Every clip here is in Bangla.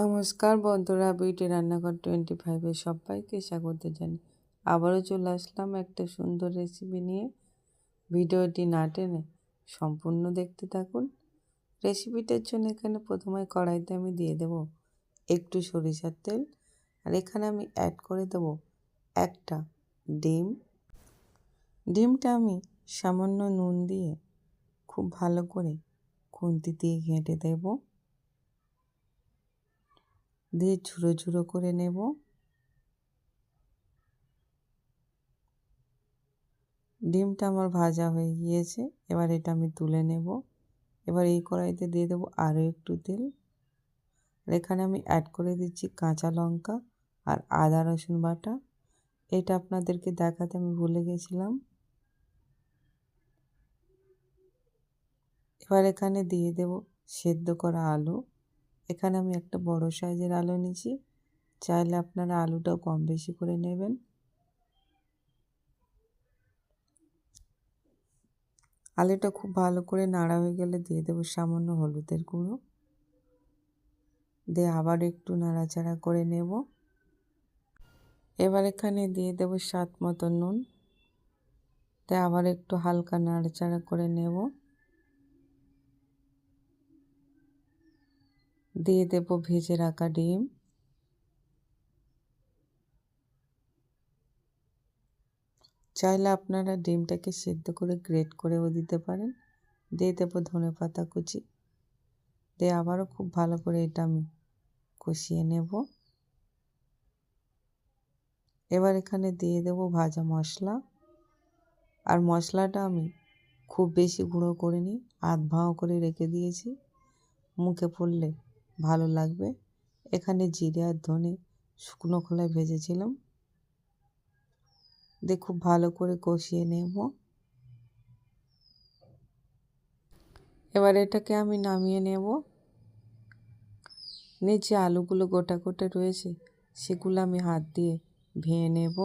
নমস্কার বন্ধুরা, বিউটি রান্নাঘর টোয়েন্টি ফাইভে সবাইকে স্বাগত জানি আবারও চলে আসলাম একটা সুন্দর রেসিপি নিয়ে। ভিডিওটি না টেনে সম্পূর্ণ দেখতে থাকুন। রেসিপিটার জন্য এখানে প্রথমে কড়াইতে আমি দিয়ে দেব একটু সরিষার তেল আর এখানে আমি অ্যাড করে দেব একটা ডিম। ডিমটা আমি সামান্য নুন দিয়ে খুব ভালো করে খুন্তি দিয়ে ঘেঁটে দেবো। দিয়ে ঝুড়ো ঝুড়ো করে নেব। ডিমটা আমার ভাজা হয়ে গিয়েছে, এবার এটা আমি তুলে নেব। এবার এই কড়াইতে দিয়ে দেবো আরও একটু তেল। এখানে আমি অ্যাড করে দিচ্ছি কাঁচা লঙ্কা আর আদা রসুন বাটা। এটা আপনাদেরকে দেখাতে আমি ভুলে গেছিলাম। এবার এখানে দিয়ে দেব সেদ্ধ করা আলু। এখানে আমি একটা বড় সাইজের আলু নিয়েছি চাইলে আপনারা আলুটাও কম বেশি করে নেবেন। আলুটা খুব ভালো করে নাড়া হয়ে গেলে দিয়ে দেবো সামান্য হলুদের গুঁড়ো। দিয়ে আবার একটু নাড়াচাড়া করে নেব। এবার এখানে দিয়ে দেব স্বাদ মতো নুন। দিয়ে আবার একটু হালকা নাড়াচাড়া করে নেব। দিয়ে দেব ভেজে রাখা ডিম। চাইলে আপনারা ডিমটাকে সেদ্ধ করে গ্রেট করেও দিতে পারেন। দিয়ে দেবো ধনে পাতা কুচি। দিয়ে আবারও খুব ভালো করে এটা আমি কষিয়ে নেব। এবার এখানে দিয়ে দেব ভাজা মশলা। আর মশলাটা আমি খুব বেশি গুঁড়ো করিনি, আধ ভাঁও করে রেখে দিয়েছি। মুখে পড়লে ভালো লাগবে। এখানে জিরে আর ধনে শুকনো খোলায় ভেজেছিলাম। দিয়ে খুব ভালো করে কষিয়ে নেব। এবার এটাকে আমি নামিয়ে নেব। নিচে আলুগুলো গোটা গোটা রয়েছে, সেগুলো আমি হাত দিয়ে ভেঙে নেব।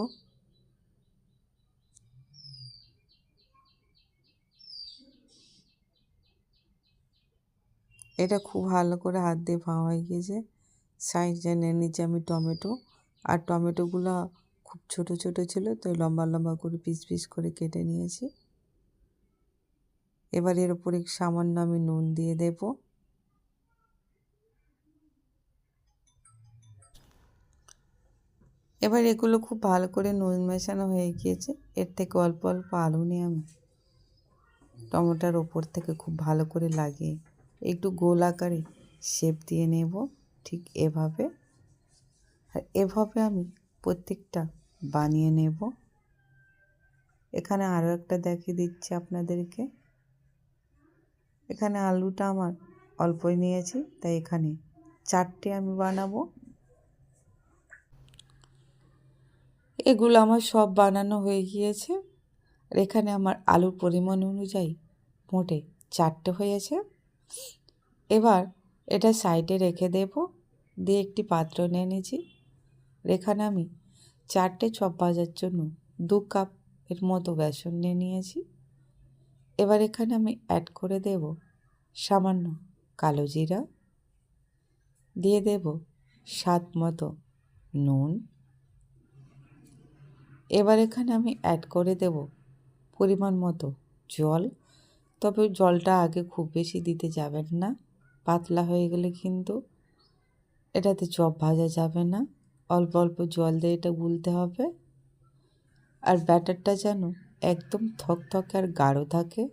এটা খুব ভালো করে হাত দিয়ে ভাঙা হয়ে গিয়েছে। সাইডে নিয়ে নিচে আমি টমেটো। আর টমেটোগুলো খুব ছোট ছোট ছিল, তো লম্বা লম্বা করে পিস পিস করে কেটে নিয়েছি। এবার এর উপরে সামান্য আমি নুন দিয়ে দেব। এবার এগুলো খুব ভালো করে নুন মেশানো হয়ে গিয়েছে। এর থেকে অল্প অল্প আলু নিয়ে আমি টমেটোর ওপর থেকে খুব ভালো করে লাগিয়ে একটু গোল আকারে শেপ দিয়ে নেব, ঠিক এভাবে। আর এভাবে আমি প্রত্যেকটা বানিয়ে নেব। এখানে আরও একটা দেখিয়ে দিচ্ছি আপনাদেরকে। এখানে আলুটা আমার অল্পই নিয়েছি, তাই এখানে চারটে আমি বানাবো। এগুলো আমার সব বানানো হয়ে গিয়েছে। আর এখানে আমার আলুর পরিমাণ অনুযায়ী মোটে চারটে হয়েছে। এবার এটা সাইডে রেখে দেব। দিয়ে একটি পাত্র নিয়ে নিয়েছি। এখানে আমি চারটে চপ ভাজার জন্য দু কাপ এর মতো বেসন নিয়ে নিয়েছি। এবার এখানে আমি অ্যাড করে দেব সামান্য কালো জিরা। দিয়ে দেব স্বাদ মতো নুন। এবার এখানে আমি অ্যাড করে দেব পরিমাণ মতো জল। তবে জলটা আগে খুব বেশি দিতে যাবেন না। পাতলা হয়ে গেলে কিন্তু এটাতে চপ ভাজা যাবে না। অল্প অল্প জল দিয়ে এটা গুলতে হবে। আর ব্যাটারটা যেন একদম থকথকে আর গাঢ় থাকে।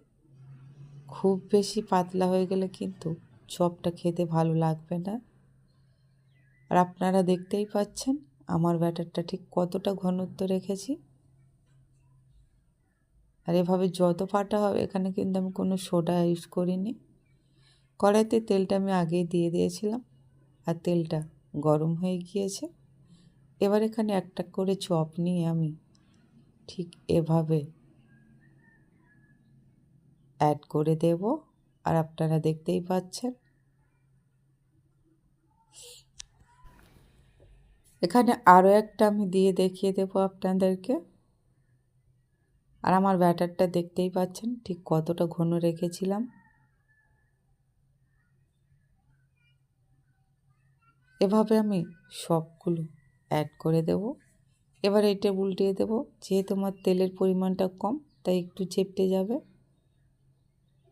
খুব বেশি পাতলা হয়ে গেলে কিন্তু চপটা খেতে ভালো লাগবে না। আর আপনারা দেখতেই পাচ্ছেন, আমার ব্যাটারটা ঠিক কতটা ঘনত্ব রেখেছি। আর এভাবে যত ফাটা হবে, এখানে কিন্তু আমি কোনো সোডা ইউজ করিনি। কড়াইতে তেলটা আমি আগেই দিয়ে দিয়েছিলাম আর তেলটা গরম হয়ে গিয়েছে। এবার এখানে একটা করে চপ নিয়ে আমি ঠিক এভাবে অ্যাড করে দেব। আর আপনারা দেখতেই পাচ্ছেন। এখানে আরও একটা আমি দিয়ে দেখিয়ে দেব আপনাদেরকে। আর আমার ব্যাটারটা দেখতেই পাচ্ছেন ঠিক কতটা ঘন রেখেছিলাম। এভাবে আমি সবগুলো অ্যাড করে দেব। এবার এটা উল্টিয়ে দেব। যেহেতু আমার তেলের পরিমাণটা কম, তাই একটু চেপটে যাবে।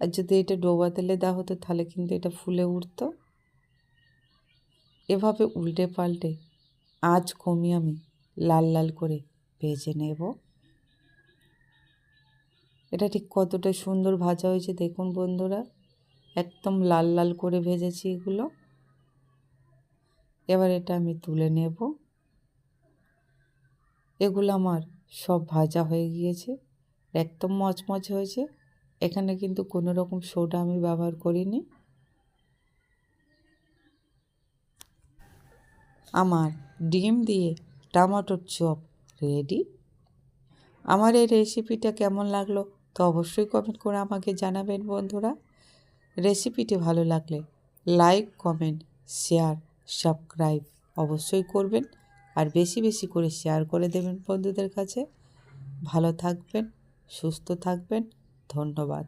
আর যদি এটা ডোবা তেলে দেওয়া হতো, তাহলে কিন্তু এটা ফুলে উঠতো। এভাবে উল্টে পাল্টে আঁচ কমিয়ে আমি লাল লাল করে ভেজে নেব। এটা ঠিক কতটা সুন্দর ভাজা হয়েছে দেখুন বন্ধুরা। একদম লাল লাল করে ভেজেছি এগুলো। এবার এটা আমি তুলে নেব। এগুলো আমার সব ভাজা হয়ে গিয়েছে। একদম মচমচ হয়েছে। এখানে কিন্তু কোনো রকম সোডা আমি ব্যবহার করিনি। আমার ডিম দিয়ে টমাটোর চপ রেডি। আমার এই রেসিপিটা কেমন লাগল তো অবশ্যই কমেন্ট করে আমাকে জানাবেন বন্ধুরা। রেসিপিটি ভালো লাগলে লাইক কমেন্ট শেয়ার সাবস্ক্রাইব অবশ্যই করবেন আর বেশি বেশি করে শেয়ার করে দেবেন বন্ধুদের কাছে। ভালো থাকবেন, সুস্থ থাকবেন, ধন্যবাদ।